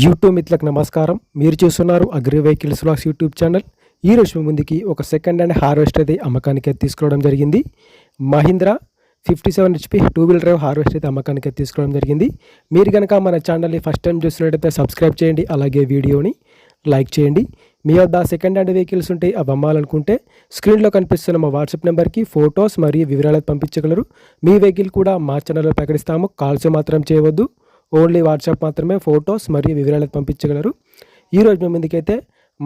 YouTube మిత్రులకు నమస్కారం. మీరు చూస్తున్నారు agri vehicles vlogs YouTube channel. ఈ రోజు మీ ముందుకి ఒక సెకండ్ హ్యాండ్ హార్వెస్టర్ అయితే అమ్మకానికి తీసుకోవడం జరిగింది. Mahindra fifty seven HP two wheeler drive harvester అయితే అమ్మకానికి తీసుకోవడం జరిగింది. మీరు కనుక మన ఛానల్ని ఫస్ట్ టైం చూసినట్టయితే సబ్స్క్రైబ్ చేయండి. అలాగే వీడియోని లైక్ చేయండి. మీ వద్ద సెకండ్ హ్యాండ్ వెహికల్స్ ఉంటే అవి అమ్మాలనుకుంటే స్క్రీన్లో కనిపిస్తున్న మా వాట్సాప్ నెంబర్కి ఫొటోస్ మరియు వివరాలు పంపించగలరు. మీ వెహికల్ కూడా మా ఛానల్లో ప్రకటిస్తాము. కాల్స్ మాత్రం చేయవద్దు. ఓన్లీ వాట్సాప్ మాత్రమే ఫొటోస్ మరియు వివరాలు పంపించగలరు. ఈరోజు మేము ముందుకైతే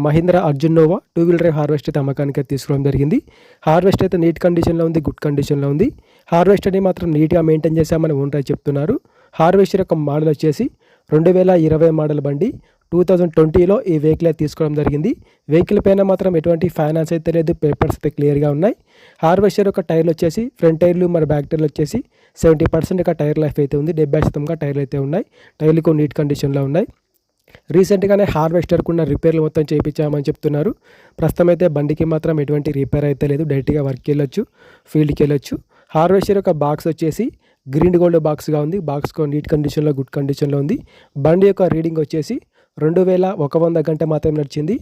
Mahindra Arjun Novo two wheeler drive harvest అయితే అమ్మకానికి అయితే తీసుకోవడం జరిగింది. హార్వెస్ట్ అయితే నీట్ కండిషన్లో ఉంది గుడ్ కండిషన్లో ఉంది. హార్వెస్టర్ని మాత్రం నీట్గా మెయింటైన్ చేశామని ఓనర్ చెప్తున్నారు. హార్వెస్టర్ యొక్క మోడల్ వచ్చేసి రెండు వేల ఇరవై మోడల్ బండి. టూ థౌజండ్ ట్వంటీలో ఈ వెహికల్ అయితే తీసుకోవడం జరిగింది. వెహికల్ పైన మాత్రం ఎటువంటి ఫైనాన్స్ అయితే లేదు. పేపర్స్ అయితే క్లియర్గా ఉన్నాయి. హార్వెస్టర్ యొక్క టైర్లు వచ్చేసి ఫ్రంట్ టైర్లు మరి బ్యాక్ టైర్లు వచ్చేసి సెవెంటీ పర్సెంట్ యొక్క టైర్ లైఫ్ అయితే ఉంది. డెబ్బై శాతంగా టైర్లు అయితే ఉన్నాయి. టైర్లు కూడా నీట్ కండిషన్లో ఉన్నాయి. రీసెంట్గానే హార్వెస్టర్కు ఉన్న రిపేర్లు మొత్తం చేయించామని చెప్తున్నారు. ప్రస్తుతం అయితే బండికి మాత్రం ఎటువంటి రిపేర్ అయితే లేదు. డైరెక్ట్గా వర్క్కి వెళ్ళొచ్చు ఫీల్డ్కి వెళ్ళొచ్చు. హార్వెస్టర్ యొక్క బాక్స్ వచ్చేసి గ్రీన్ గోల్డ్ బాక్స్గా ఉంది. బాక్స్ నీట్ కండిషన్లో గుడ్ కండిషన్లో ఉంది. బండి యొక్క రీడింగ్ వచ్చేసి రెండు వేల ఒక వంద గంట మాత్రమే నడిచింది.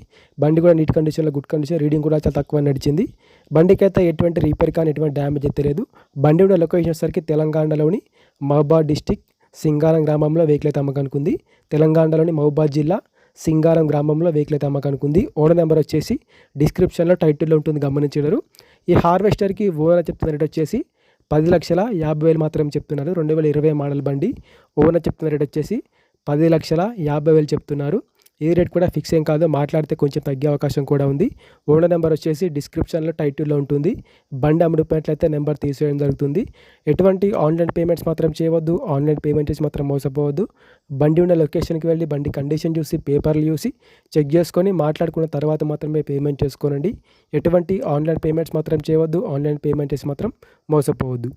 బండి కూడా నీట్ కండిషన్లో గుడ్ కండిషన్ రీడింగ్ కూడా చాలా తక్కువ నడిచింది. బండికి అయితే ఎటువంటి రిపేర్ కానీ ఎటువంటి డ్యామేజ్ అయితే లేదు. బండి కూడా లొకేషన్ వచ్చేసరికి తెలంగాణలోని మహబాద్ డిస్టిక్ సింగారం గ్రామంలో వెహికల్ అయితే అమ్మకానికి తెలంగాణలోని మహబాద్ జిల్లా సింగారం గ్రామంలో వెహికల్ అయితే అమ్మకానికి ఓనర్ నెంబర్ వచ్చేసి డిస్క్రిప్షన్లో టైటిల్లో ఉంటుంది గమనించడరు ఈ హార్వెస్టర్కి ఓనర్ చెప్తున్న రేట్ వచ్చేసి పది లక్షల యాభై వేలు మాత్రం చెప్తున్నారు. రెండు వేల ఇరవై మోడల్ బండి. ఓనర్ చెప్తున్న రేట్ వచ్చేసి పది లక్షల యాభై వేలు చెప్తున్నారు. ఈ రేట్ కూడా ఫిక్స్ ఏం కాదు. మాట్లాడితే కొంచెం తగ్గే అవకాశం కూడా ఉంది. ఓనర్ నెంబర్ వచ్చేసి డిస్క్రిప్షన్లో టైటిల్లో ఉంటుంది. బండి అమ్ముడుపోయినట్లయితే నెంబర్ తీసేయడం జరుగుతుంది. ఎటువంటి ఆన్లైన్ పేమెంట్స్ మాత్రం చేయవద్దు. ఆన్లైన్ పేమెంట్స్ మాత్రం మోసపోవద్దు. బండి ఉన్న లొకేషన్కి వెళ్ళి బండి కండిషన్ చూసి పేపర్లు చూసి చెక్ చేసుకొని మాట్లాడుకున్న తర్వాత మాత్రమే పేమెంట్ చేసుకోనండి. ఎటువంటి ఆన్లైన్ పేమెంట్స్ మాత్రం చేయవద్దు. ఆన్లైన్ పేమెంట్స్ మాత్రం మోసపోవద్దు.